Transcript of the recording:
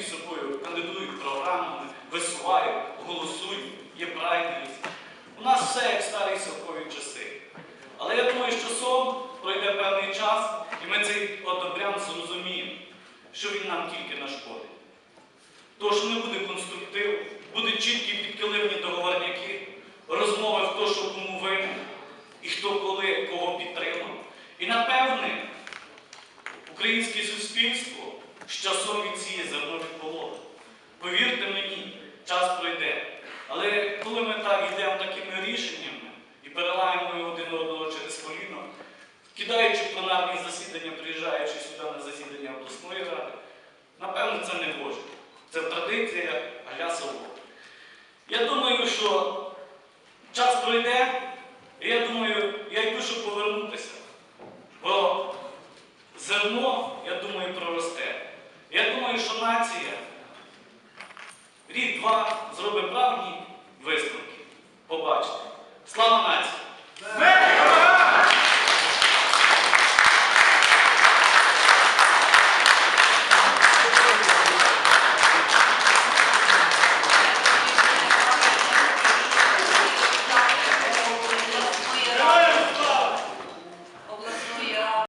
між собою кандидують програмами, висувають, голосують, є прайдерість. У нас все як старі совкові часи. Але я думаю, що сон пройде певний час, і ми цей одобрям зрозуміємо, що він нам тільки нашкодить. Тож не буде конструктив, буде чіткі підкиливні договорняки, розмови хто що кому винен, і хто коли кого підтримав. І напевне, українське суспільство з часом від цієї зерно відполоне. Повірте мені, час пройде. Але коли ми так йдемо такими рішеннями і переламуємо один одного через коліно, кидаючи пленарні засідання, приїжджаючи сюди на засідання обласної ради, напевно, це не Боже. Це традиція аля село. Я думаю, що час пройде, і я думаю, я йду, щоб повернутися. Бо зерно, я думаю, проросте. Я думаю, що нація рік-два зробить правильні висновки. Побачите. Слава нації!